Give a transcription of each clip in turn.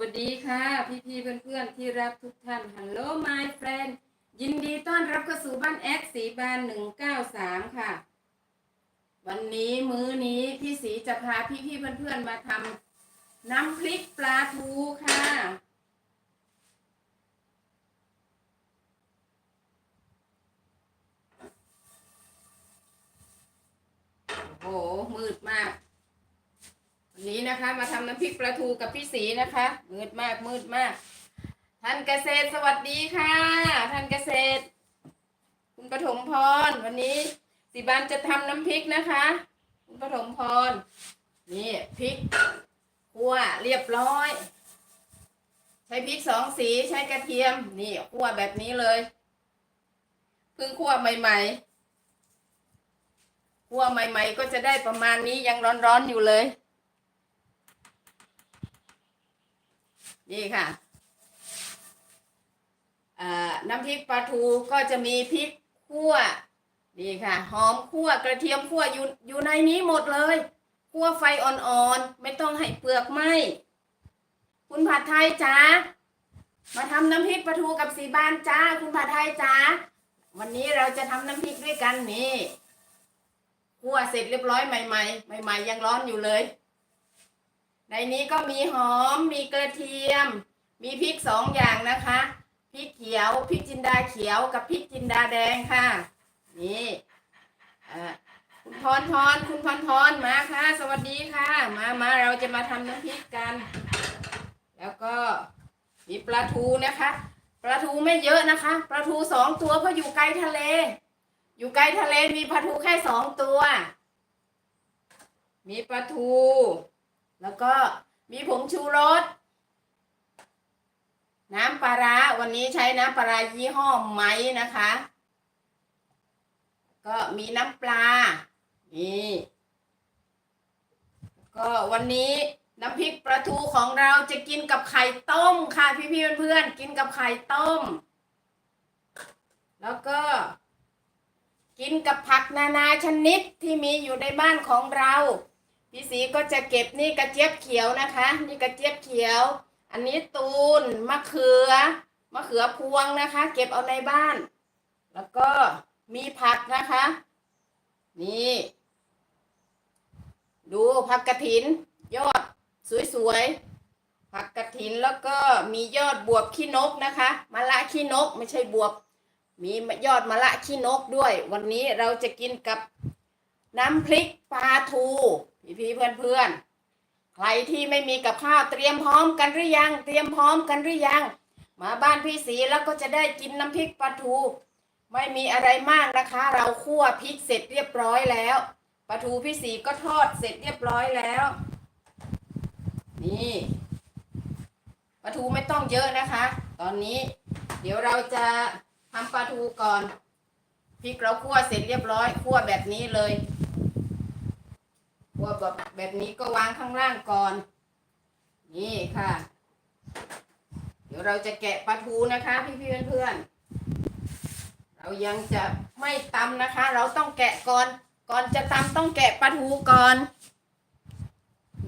วัสดีค่ะพี่พี่ๆเพื่อนๆ ที่รักทุกท่าน Hello my friend ยินดีต้อนรับเข้าสู่บ้านแอดสีบานหนึ่งเก้าสามค่ะ วันนี้มื้อนี้พี่สีจะพาพี่พี่ๆเพื่อนๆ มาทำน้ำพริกปลาทูค่ะโอ้โหมืดมาก นี้นะคะ มาทำน้ำพริกปลาทูกับพี่สีนะคะ มืดมากมืดมาก ท่านเกษตรสวัสดีค่ะ ท่านเกษตร คุณปฐมพรวันนี้สีบานจะทำน้ำพริกนะคะ คุณปฐมพรนี่พริกคั่วเรียบร้อย ใช้พริกสองสีใช้กระเทียม นี่คั่วแบบนี้เลยเพิ่งคั่วใหม่ๆคั่วใหม่ ๆ ก็จะได้ประมาณนี้ยังร้อนๆอยู่เลย นี่ค่ะอ่าน้ำพริกปลาทูก็จะมีพริกคั่วนี่ค่ะ หอมคั่วกระเทียมคั่วอยู่อยู่ในนี้หมดเลยคั่วไฟอ่อนๆไม่ต้องให้เปลือกไหมคุณผัดไทยจ้ามาทำน้ำพริกปลาทูกับสีบานจ้า คุณผัดไทยจ้าวันนี้เราจะทำน้ำพริกด้วยกันนี่คั่วเสร็จเรียบร้อยใหม่ ๆ ใหม่ ๆ ยังร้อนอยู่เลย ในนี้ก็มีหอม มีกระเทียม มีพริกสองอย่างนะคะ พริกเขียว พริกจินดาเขียวกับพริกจินดาแดงค่ะ นี่อ่าคุณพรพรคุณพรพรมาค่ะ สวัสดีค่ะ มามาเราจะมาทำน้ำพริกกัน แล้วก็มีปลาทูนะคะ ปลาทูไม่เยอะนะคะ ปลาทูสองตัวเพราะอยู่ไกลทะเล อยู่ไกลทะเลมีปลาทูแค่สองตัว มีปลาทู แล้วก็มีผงชูรส น้ำปลาร้าวันนี้ใช้น้ำปลาร้ายี่ห้อไหมนะคะ ก็มีน้ำปลา นี่ก็วันนี้น้ำพริกปลาทูของเราจะกินกับไข่ต้มค่ะพี่พี่ๆเพื่อนๆกินกับไข่ต้ม แล้วก็ กินกับผักนานาชนิดที่มีอยู่ในบ้านของเรา พี่สีก็จะเก็บนี่กระเจี๊ยบเขียวนะคะ นี่กระเจี๊ยบเขียว อันนี้ตูนมะเขือมะเขือพวงนะคะ เก็บเอาในบ้าน แล้วก็มีผักนะคะ นี่ ดูผักกระถิน ยอดสวยๆผักกระถินแล้วก็มียอดบวบขี้นกนะคะมะละขี้นกไม่ใช่บวบ มียอดมะละขี้นกด้วย วันนี้เราจะกินกับน้ำพริกปลาทู พี่พี่เพื่อนเพื่อนๆใครที่ไม่มีกับข้าวเตรียมพร้อมกันหรือยัง เตรียมพร้อมกันหรือยัง มาบ้านพี่สีแล้วก็จะได้กินน้ำพริกปลาทู ไม่มีอะไรมากนะคะ เราคั่วพริกเสร็จเรียบร้อยแล้วปลาทูพี่สีก็ทอดเสร็จเรียบร้อยแล้ว นี่ปลาทูไม่ต้องเยอะนะคะ ตอนนี้ เดี๋ยวเราจะทำปลาทูก่อนพริกเราคั่วเสร็จเรียบร้อยคั่วแบบนี้เลย คั่วแบบแบบนี้ก็วางข้างล่างก่อน นี่ค่ะ เดี๋ยวเราจะแกะปลาทูนะคะ พี่พี่ๆเพื่อนๆเรายังจะไม่ตำนะคะ เราต้องแกะก่อน ก่อนจะตำต้องแกะปลาทูก่อน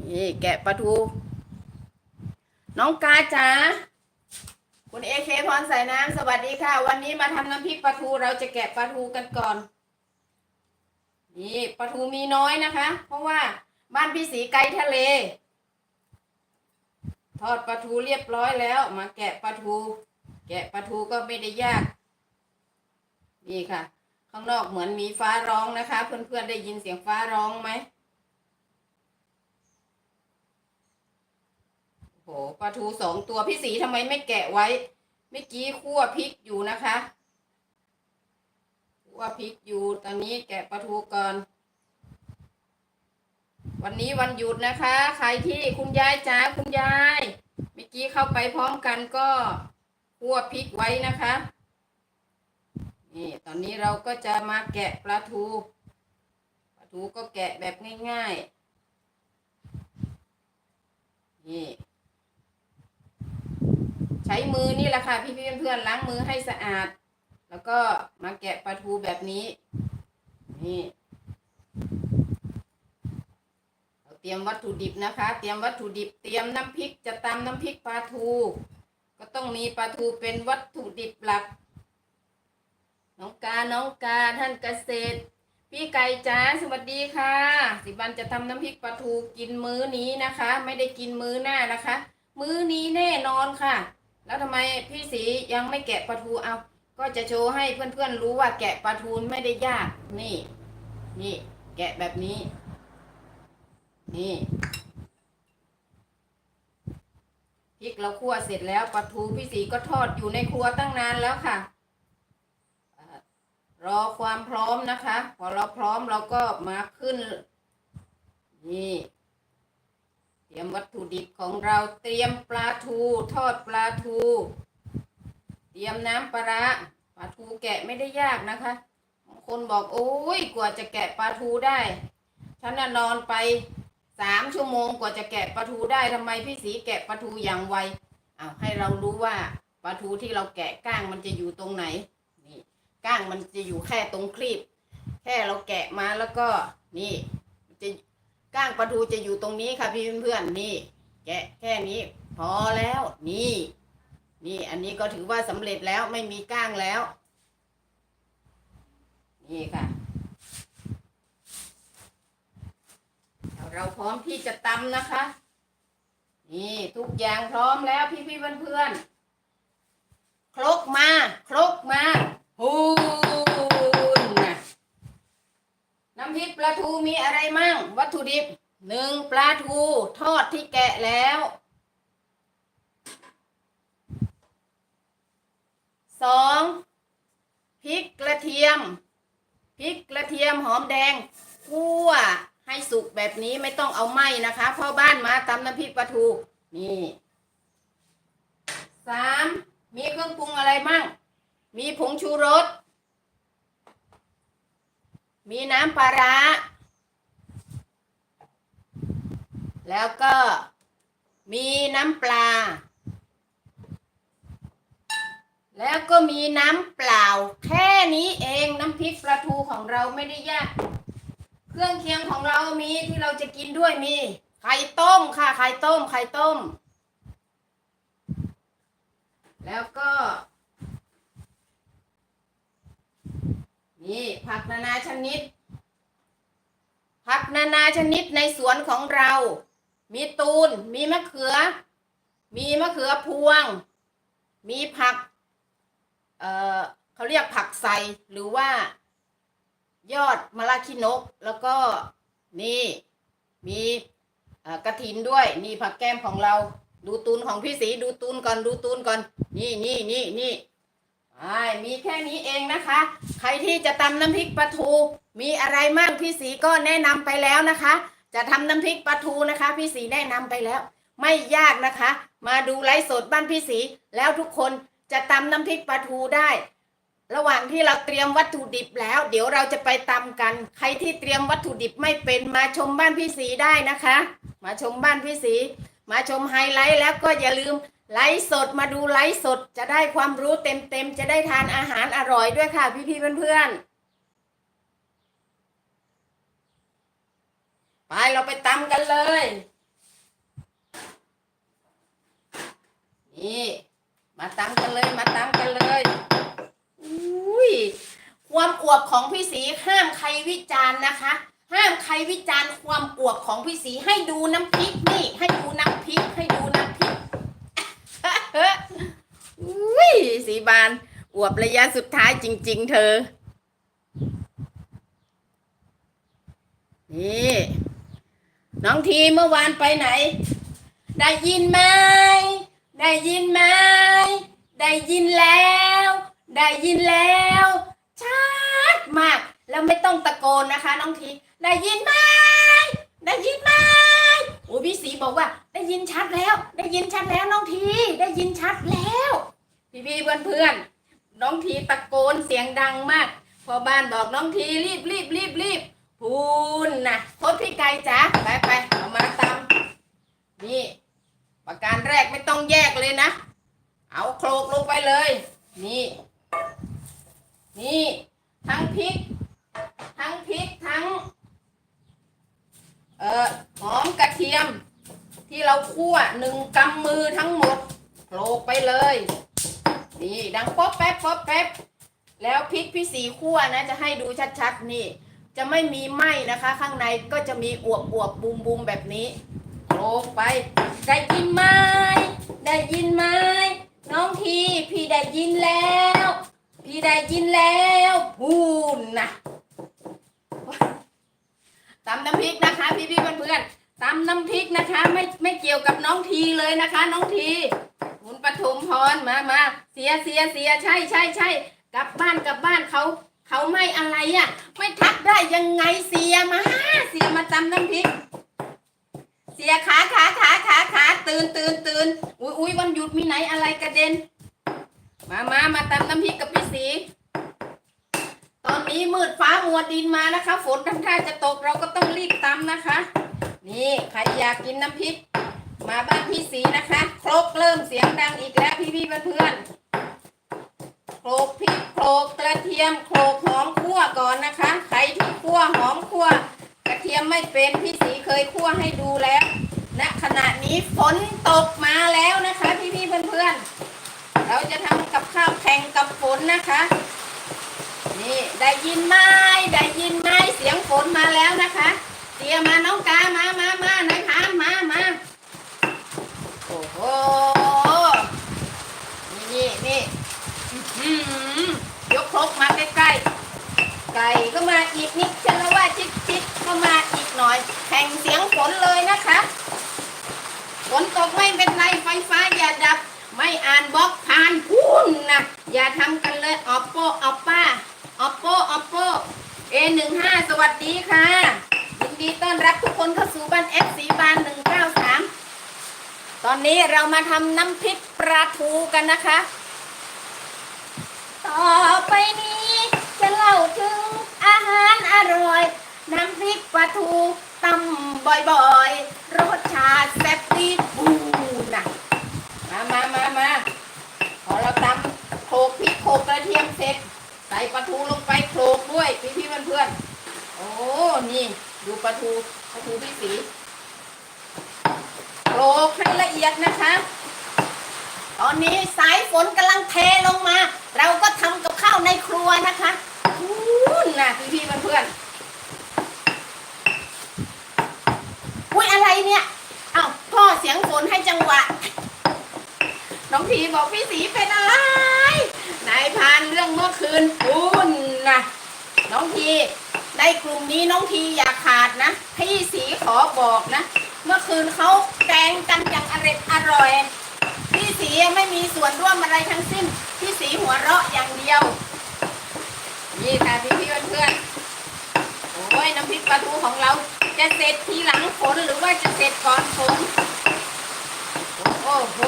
นี่แกะปลาทู น้องกาจ๋าคุณเอเคพรสายน้ำสวัสดีค่ะ วันนี้มาทำน้ำพริกปลาทู เราจะแกะปลาทูกันก่อน นี่ปลาทูมีน้อยนะคะ เพราะว่าบ้านพี่สีไกลทะเล ทอดปลาทูเรียบร้อยแล้ว มาแกะปลาทู แกะปลาทูก็ไม่ได้ยากนี่ค่ะ ข้างนอกเหมือนมีฟ้าร้องนะคะ เพื่อนๆได้ยินเสียงฟ้าร้องไหมโอ้โหปลาทูสองตัวพี่สีทำไมไม่แกะไว้เมื่อกี้คั่วพริกอยู่นะคะ คั่วพริกอยู่ ตอนนี้แกะปลาทูก่อน วันนี้วันหยุดนะคะ ใครที่คุณยายจ๋าคุณยาย เมื่อกี้เข้าไปพร้อมกันก็คั่วพริกไว้นะคะ นี่ ตอนนี้เราก็จะมาแกะปลาทู ปลาทูก็แกะแบบง่ายๆ นี่ใช้มือนี่แหละค่ะ พี่ๆเพื่อนๆล้างมือให้สะอาด แล้วก็มาแกะปลาทูแบบนี้ นี่แล้วเตรียมวัตถุดิบนะคะ เตรียมวัตถุดิบ เตรียมน้ำพริกจะตำน้ำพริกปลาทู ก็ต้องมีปลาทูเป็นวัตถุดิบหลัก น้องกา น้องกา ท่านเกษตร พี่ไก่จ้าสวัสดีค่ะ สิบันจะทำน้ำพริกปลาทูกินมื้อนี้นะคะ ไม่ได้กินมื้อหน้านะคะ มื้อนี้แน่นอนค่ะ แล้วทำไมพี่สียังไม่แกะปลาทูเอา ก็จะโชว์ให้เพื่อนๆรู้ว่าแกะปลาทูไม่ได้ยาก นี่ นี่ แกะแบบนี้ นี่พริกเราคั่วเสร็จแล้วปลาทูพี่สีก็ทอดอยู่ในครัวตั้งนานแล้วค่ะรอความพร้อมนะคะ พอเราพร้อมเราก็มาขึ้น นี่เตรียมวัตถุดิบของเราเตรียมปลาทู ทอดปลาทู รียมน้ำปลาร้าปลาทูแกะไม่ได้ยากนะคะบางคนบอกโอ้ยกว่าจะแกะปลาทูได้ฉันน่ะนอนไปสามชั่วโมงกว่าจะแกะปลาทูได้ทำไมพี่สีแกะปลาทูอย่างไวเอาให้เรารู้ว่าปลาทูที่เราแกะก้างมันจะอยู่ตรงไหนนี่ก้างมันจะอยู่แค่ตรงคลีบแค่เราแกะมาแล้วก็นี่จะก้างปลาทูจะอยู่ตรงนี้ค่ะพี่เพื่อนๆนี่ แกะแค่นี้ พอแล้วนี่ นี่อันนี้ก็ถือว่าสำเร็จแล้วไม่มีก้างแล้ว นี่ค่ะ เราพร้อมที่จะตำนะคะ นี่ทุกอย่างพร้อมแล้วพี่พี่เพื่อนเพื่อนๆครกมาครกมาฮูนน้ำพริกปลาทูมีอะไรมั่ง วัตถุดิบหนึ่งปลาทูทอดที่แกะแล้ว สองพริกกระเทียมพริกกระเทียมหอมแดงคั่วให้สุกแบบนี้ไม่ต้องเอาไหม้นะคะพ่อบ้านมาตำน้ำพริกปลาทูนี่สามมีเครื่องปรุงอะไรมั่ง มีผงชูรส มีน้ำปลาร้า แล้วก็มีน้ำปลา แล้วก็มีน้ำเปล่า แค่นี้เองน้ำพริกปลาทูของเราไม่ได้ยาก เครื่องเคียงของเรามีที่เราจะกินด้วยมี ไข่ต้มค่ะ ไข่ต้ม ไข่ต้ม แล้วก็นี่ผักนานาชนิด ผักนานาชนิดในสวนของเรา มีตูน มีมะเขือ มีมะเขือพวง มีผัก เอ่อเขาเรียกผักใสหรือว่า ยอดมะละคินก แล้วก็นี่มีกระถินด้วย นี่ผักแก้มของเรา ดูตูนของพี่สีดูตูนก่อนดูตูนก่อน นี่นี่นี่นี่ไอ้มีแค่นี้เองนะคะ ใครที่จะตำน้ำพริกปลาทู มีอะไรมั่งพี่สีก็แนะนำไปแล้วนะคะ จะทำน้ำพริกปลาทูนะคะ พี่สีแนะนำไปแล้ว ไม่ยากนะคะ มาดูไลฟ์สดบ้านพี่สีแล้วทุกคน จะตำน้ำพริกปลาทูได้ ระหว่างที่เราเตรียมวัตถุดิบแล้ว เดี๋ยวเราจะไปตำกัน ใครที่เตรียมวัตถุดิบไม่เป็นมาชมบ้านพี่สีได้นะคะ มาชมบ้านพี่สี มาชมไฮไลท์แล้วก็อย่าลืมไลฟ์สดมาดูไลฟ์สดจะได้ความรู้เต็มๆ จะได้ทานอาหารอร่อยด้วยค่ะ พี่ๆเพื่อนๆ ไปเราไปตำกันเลย นี่ มาตำกันเลยมาตำกันเลยอุ้ยความอวบของพี่สีห้ามใครวิจารณ์นะคะ ห้ามใครวิจารณ์ความอวบของพี่สีให้ดูน้ำพริกนี่ ให้ดูน้ำพริกให้ดูน้ำพริกอุ้ยสีบานอวบระยะสุดท้ายจริง ๆ เธอ นี่ น้องทีเมื่อวานไปไหน ได้ยินไหม ได้ยินไหม ได้ยินแล้ว ได้ยินแล้ว ชัดมาก แล้วไม่ต้องตะโกนนะคะน้องที ได้ยินไหม ได้ยินไหมโอ้พี่สีบอกว่า ได้ยินชัดแล้ว ได้ยินชัดแล้วน้องที ได้ยินชัดแล้ว พี่พี่เพื่อนเพื่อนน้องทีตะโกนเสียงดังมาก พอบ้านบอกน้องทีรีบรีบรีบรีบพูนนะโคตรพี่ไก่จ๋าไปไปเอามาตำนี่ ประการแรกไม่ต้องแยกเลยนะ เอาโคลกลงไปเลย นี่ นี่ ทั้งพริก ทั้งพริกทั้ง เอ่อหอมกระเทียม ที่เราคั่วหนึ่งกำมือทั้งหมดโขลกไปเลย นี่ ดังป๊อบแป๊บป๊อบแป๊บแล้วพริกพี่สีคั่วนะจะให้ดูชัดๆนี่ จะไม่มีไหม้นะคะ ข้างในก็จะมีอวบอวบๆบุมบุมๆแบบนี้ โขลกไป ได้ยินไหมได้ยินไหมน้องทีพี่ได้ยินแล้ว พี่ได้ยินแล้วพูนนะตำน้ำพริกนะคะ พี่พี่ๆเพื่อนๆตำน้ำพริกนะคะ ไม่ไม่เกี่ยวกับน้องทีเลยนะคะ น้องทีคุณปฐุมพรมามาเสียเสียเสียใช่ใช่ใช่กลับบ้านกลับบ้านเขาเขาไม่อะไรอะ ไม่ทักได้ยังไงเสียมาเสียมาตำน้ำพริกเสียขาขาขาขาขาตื่นตื่นตื่นอุ้ยอุ้ยวันหยุดมีไหนอะไรกระเด็น มามามาตำน้ำพริกกับพี่สี ตอนนี้มืดฟ้ามัวดินมานะคะ ฝนทำท่าจะตกเราก็ต้องรีบตำนะคะ นี่ใครอยากกินน้ำพริก มาบ้านพี่สีนะคะ ครกเริ่มเสียงดังอีกแล้วพี่พี่เพื่อนโขลกพริกโขลกกระเทียมโขลกหอมคั่วก่อนนะคะ ใครที่คั่วหอมคั่ว กระเทียมไม่เป็นพี่สีเคยคั่วให้ดูแล้วณขณะนี้ฝนตกมาแล้วนะคะพี่พี่ๆเพื่อนๆ เราจะทำกับข้าวแข่งกับฝนนะคะ นี่ได้ยินไหมได้ยินไหมเสียงฝนมาแล้วนะคะเตียมาน้องกามามามาหน่อยพามามาโอ้โหนี่นี่นี่ยกครกมาใกล้ๆไก่ก็มาอีกนิดฉันละว่าชิดชิดๆก็มาอีกหน่อย แข่งเสียงฝนเลยนะคะฝนตกไม่เป็นไรไฟฟ้าอย่าดับ ไม่อ่านบล็อกผ่านพูนนะอย่าทำกันเลยออปโปออปป้าออปโปออปโปเอหนึ่งห้าสวัสดีค่ะยินดีต้อนรับทุกคนเข้าสู่บ้านเอฟสีบานหนึ่งเก้าสามตอนนี้เรามาทำน้ำพริกปลาทูกันนะคะ ต่อไปนี้จะเล่าถึงอาหารอร่อย น้ำพริกปลาทู ตำบ่อยๆ รสชาติแซ่บตีบูนะมามามามาพอเราตำโขลกพริกโขลกกระเทียมเสร็จ ใส่ปลาทูลงไปโขลกด้วยพี่พี่เพื่อนๆ โอ้ นี่ ดูปลาทูปลาทูพี่สีโขลกให้ละเอียดนะคะ ตอนนี้สายฝนกำลังเทลงมา เราก็ทำกับข้าวในครัวนะคะอู้น่ะพี่พี่เพื่อนๆ อุ้ยอะไรเนี่ยเอ้าพ่อเสียงฝนให้จังหวะ น้องพีบอกพี่สีเป็นอะไร นายพานเรื่องเมื่อคืนอุ่นนะน้องพีในกลุ่มนี้น้องพีอย่าขาดนะ พี่สีขอบอกนะ เมื่อคืนเขาแกงกันอย่างอร่อยอร่อย พี่สีไม่มีส่วนร่วมอะไรทั้งสิ้น พี่สีหัวเราะอย่างเดียว นี่ค่ะพี่พี่ๆเพื่อนๆโอ้ยน้ำพริกปลาทูของเรา จะเสร็จทีหลังฝนหรือว่าจะเสร็จก่อนฝนโอ้โห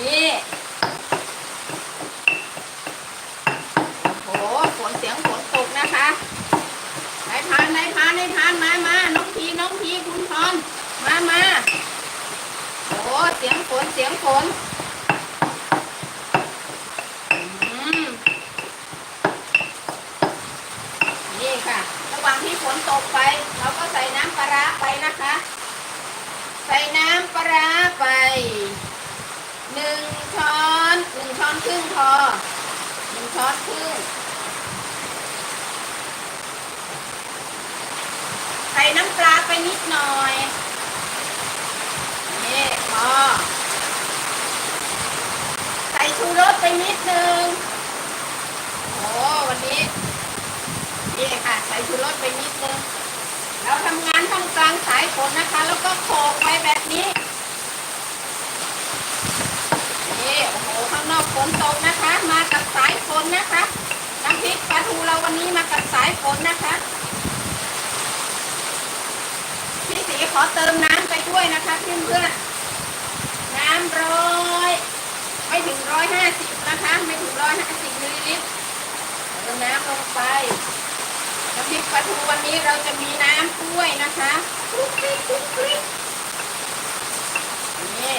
นี่โอ้โหฝนเสียงฝนตกนะคะนายพานนายพานนายพานมามาน้องพีน้องพีคุณพรมามาโอ้เสียงฝนเสียงฝนอืมนี่ค่ะ ระหว่างที่ฝนตกไป เราก็ใส่น้ำปลาร้าไปนะคะ ใส่น้ำปลาไปหนึ่งช้อนหนึ่งช้อนครึ่งพอหนึ่งช้อนครึ่งใส่น้ำปลาไปนิดหน่อยนี่พอใส่ชูรสไปนิดนึงโอ้วันนี้นี่ค่ะใส่ชูรสไปนิดนึง เราทำงานท่ามกลางสายฝนนะคะ แล้วก็โขกไว้แบบนี้นี่โอ้โหข้างนอกฝนตกนะคะ มากับสายฝนนะคะน้ำพริกปลาทูเราวันนี้มากับสายฝนนะคะพี่สีขอเติมน้ำไปด้วยนะคะเพื่อนๆน้ำร้อยไม่ถึงร้อยห้าสิบนะคะ ไม่ถึงร้อยห้าสิบมิลลิลิตรเติมน้ำลงไป น้ำพริกปลาทูวันนี้เราจะมีน้ำด้วยนะคะคลุกคลิกคลุกคลิกนี่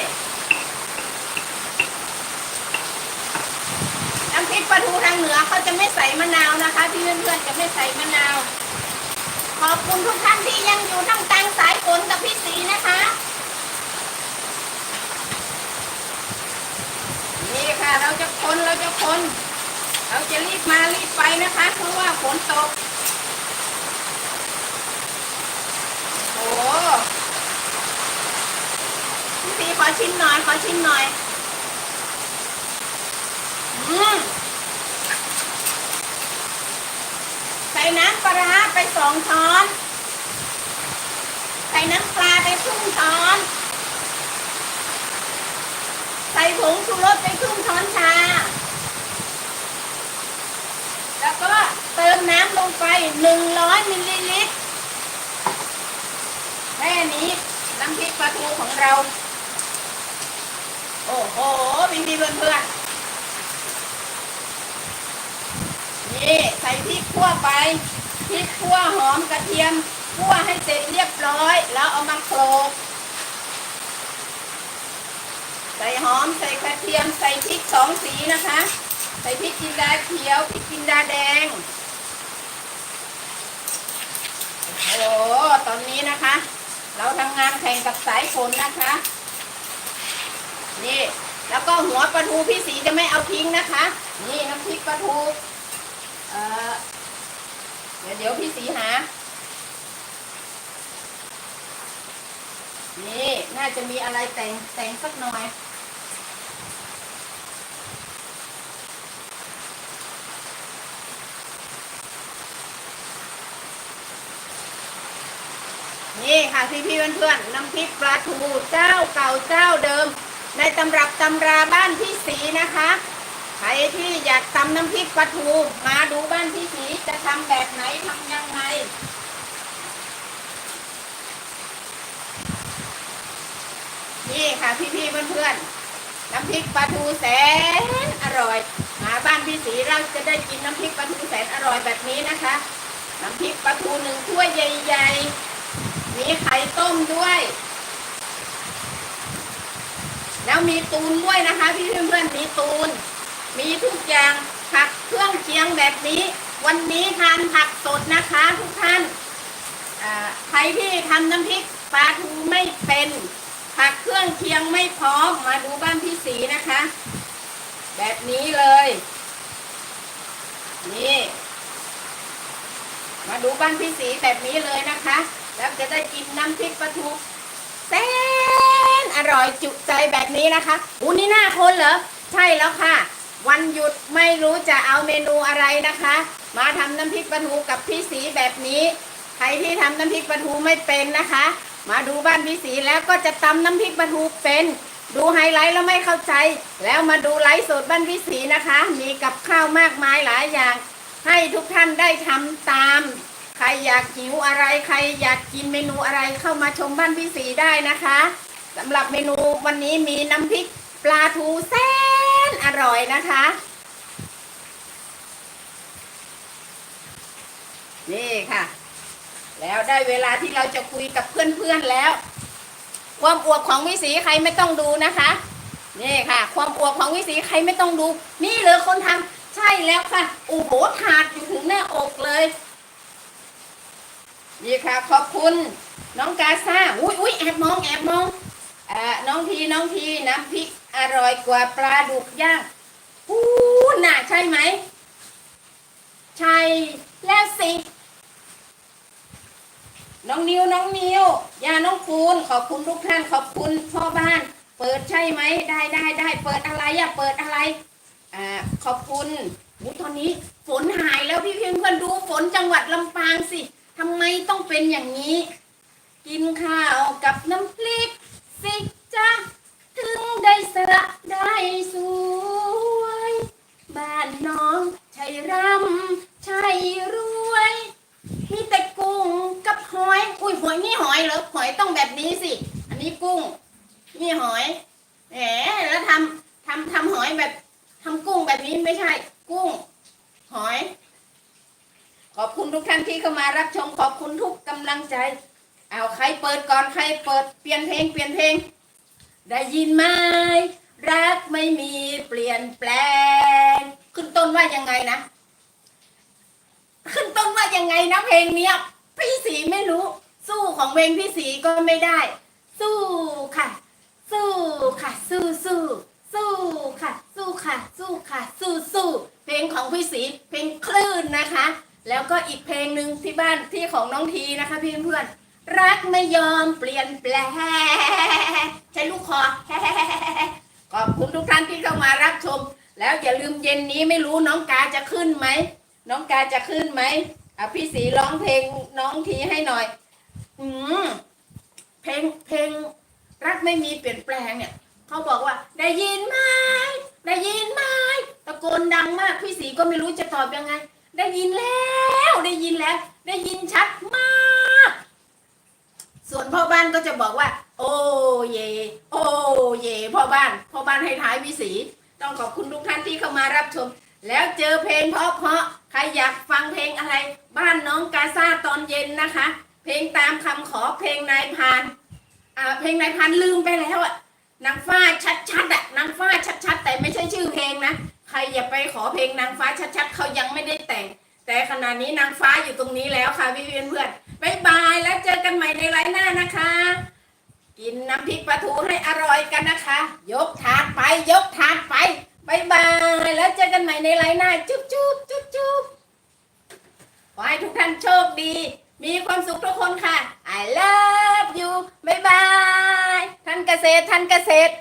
น้ำพริกปลาทูทางเหนือเขาจะไม่ใส่มะนาวนะคะ พี่เพื่อนๆจะไม่ใส่มะนาวเพอบคุณทุกท่านที่ยังอยู่ทั้งกลางสายฝนกับพี่สีนะคะนี่ค่ะเราจะคนเราจะคน เราจะรีบมารีบไปนะคะ เพราะว่าฝนตก โอ้ พี่สีขอชิมหน่อย ขอชิมหน่อย อืมใส่น้ำปลาร้าไปสองช้อน ใส่น้ำปลาไปครึ่งช้อน ใส่ผงชูรสไปครึ่งช้อนชา แล้วก็เติมน้ำลงไปหนึ่งร้อยมิลลิลิตร แค่นี้น้ำพริกปลาทูของเรา โอ้โหพี่พี่เพื่อนๆนี่ใส่พริกขั่วไปพริกขั่วหอมกระเทียมขั่วให้เสร็จเรียบร้อย แล้วเอามาโขลกใส่หอมใส่กระเทียมใส่พริกสองสีนะคะ ใส่พริกจินดาเขียวพริกจินดาแดงโอ้ตอนนี้นะคะ เราทำงานแข่งกับสายฝนนะคะ นี่ แล้วก็หัวปลาทูพี่สีจะไม่เอาทิ้งนะคะ นี่น้ำพริกปลาทูเอ่อเดี๋ยวเดี๋ยวพี่สีหา นี่ น่าจะมีอะไรแต่งแต่งสักหน่อย นี่ค่ะพี่พี่ๆเพื่อนๆน้ำพริกปลาทูเจ้าเก่าเจ้าเดิม ในตำรับตำราบ้านพี่สีนะคะใครที่อยากทำน้ำพริกปลาทูมาดูบ้านพี่สีจะทำแบบไหนทำยังไงนี่ค่ะพี่พี่ๆเพื่อนๆน้ำพริกปลาทูแสนอร่อยมาบ้านพี่สีเราจะได้กินน้ำพริกปลาทูแสนอร่อยแบบนี้นะคะน้ำพริกปลาทูหนึ่งถ้วยใหญ่ ๆ มีไข่ต้มด้วย แล้วมีตูนด้วยนะคะ พี่เพื่อนๆมีตูน มีทุกอย่างผักเครื่องเคียงแบบนี้ วันนี้ทานผักสดนะคะ ทุกท่านใครที่ทำน้ำพริกปลาทูไม่เป็น ผักเครื่องเคียงไม่พร้อมมาดูบ้านพี่สีนะคะ แบบนี้เลย นี่ มาดูบ้านพี่สีแบบนี้เลยนะคะ แล้วจะได้กินน้ำพริกปลาทูแสนอร่อยจุใจแบบนี้นะคะอูนี่หน้าคนเหรอ ใช่แล้วค่ะ วันหยุดไม่รู้จะเอาเมนูอะไรนะคะ มาทำน้ำพริกปลาทูกับพี่สีแบบนี้ ใครที่ทำน้ำพริกปลาทูไม่เป็นนะคะ มาดูบ้านพี่สีแล้วก็จะตำน้ำพริกปลาทูเป็นดูไฮไลท์แล้วไม่เข้าใจ แล้วมาดูไลฟ์สดบ้านพี่สีนะคะ มีกับข้าวมากมายหลายอย่าง ให้ทุกท่านได้ทำตาม ใครอยากหิวอะไรใครอยากกินเมนูอะไรเข้ามาชมบ้านพี่สีได้นะคะสำหรับเมนูวันนี้มีน้ำพริกปลาทูแสนอร่อยนะคะ นี่ค่ะ แล้วได้เวลาที่เราจะคุยกับเพื่อนๆแล้ว ความอวบของวิสีใครไม่ต้องดูนะคะ นี่ค่ะ ความอวบของวิสีใครไม่ต้องดู นี่เลยคนทำใช่แล้วค่ะโอ้โหถาดอยู่ถึงหน้าอกเลย นี่ค่ะ ขอบคุณน้องกาซาอุ้ยอุ้ยแอบมองแอบมองอ่าน้องทีน้องทีน้ำพริกอร่อยกว่าปลาดุกย่างอู้น่ะใช่ไหม ใช่แล้วสิ น้องนิวน้องนิวยาน้องคูณขอบคุณทุกท่านขอบคุณพ่อบ้าน เปิดใช่ไหมได้ได้ได้เปิดอะไรอะเปิดอะไรอ่าขอบคุณตอนนี้ฝนหายแล้วพี่เพื่อนเพื่อนดูฝนจังหวัดลำปางสิ ทำไมต้องเป็นอย่างนี้ กินข้าวกับน้ำพริกสิจ้าถึงได้สระได้สวย บ้านน้องชัยรำชัยรวย มีแต่กุ้งกับหอย อุ้ยหอยนี่หอยเหรอหอยต้องแบบนี้สิ อันนี้กุ้ง นี่หอยแหมแล้วทำทำทำหอยแบบทำกุ้งแบบนี้ไม่ใช่ กุ้ง หอย ทุกท่านที่เข้ามารับชมขอบคุณทุกกำลังใจ เอาใครเปิดก่อนใครเปิดเปลี่ยนเพลงเปลี่ยนเพลง ได้ยินไหมรักไม่มีเปลี่ยนแปลง ขึ้นต้นว่ายังไงนะ ขึ้นต้นว่ายังไงนะเพลงเนี้ยพี่สีไม่รู้ สู้ของเพลงพี่สีก็ไม่ได้ สู้ค่ะ สู้ค่ะ สู้สู้สู้ค่ะ สู้ค่ะ สู้ค่ะ สู้สู้เพลงของพี่สีเพลงคลื่นนะคะ แล้วก็อีกเพลงหนึ่งที่บ้านที่ของน้องทีนะคะพี่เพื่อนรักไม่ยอมเปลี่ยนแปลงใช้ลูกคอขอบคุณทุกท่านที่เข้ามารับชม แล้วอย่าลืมเย็นนี้ไม่รู้น้องกาจะขึ้นไหมน้องกาจะขึ้นไหมอะพี่สีร้องเพลงน้องทีให้หน่อย อืมเพลงเพลง รักไม่มีเปลี่ยนแปลงเนี่ยเขาบอกว่า ได้ยินไหมได้ยินไหมตะโกนดังมากพี่สีก็ไม่รู้จะตอบยังไง ได้ยินแล้วได้ยินแล้ว ได้ยินชัดมาก ส่วนพ่อบ้านก็จะบอกว่า โอ้เย โอ้เยพ่อบ้านพ่อบ้านให้ท้ายพี่สีต้องขอบคุณทุกท่านที่เข้ามารับชม แล้วเจอเพลงเพราะเพราะใครอยากฟังเพลงอะไร บ้านน้องกาซาตอนเย็นนะคะ เพลงตามคำขอเพลงนายพานอ่าเพลงนายพรานลืมไปแล้วอะนางฟ้าชัดๆอะนางฟ้าชัดๆ แต่ไม่ใช่ชื่อเพลงนะ รอย่าไปขอเพลงนางฟ้าชัดๆเขายังไม่ได้แต่ง แต่ขณะนี้นางฟ้าอยู่ตรงนี้แล้วค่ะพี่เพื่อนๆบายบายแล้วเจอกันใหม่ในไลน์หน้านะคะ กินน้ำพริกปลาทูให้อร่อยกันนะคะ ยกถาดไปยกถาดไปบายบายแล้วเจอกันใหม่ในไลน์หน้าจุ๊บจุ๊บจุ๊บจุ๊บขอให้ทุกท่านโชคดี มีความสุขทุกคนค่ะ I love you บายบายท่านเกษตรท่านเกษตร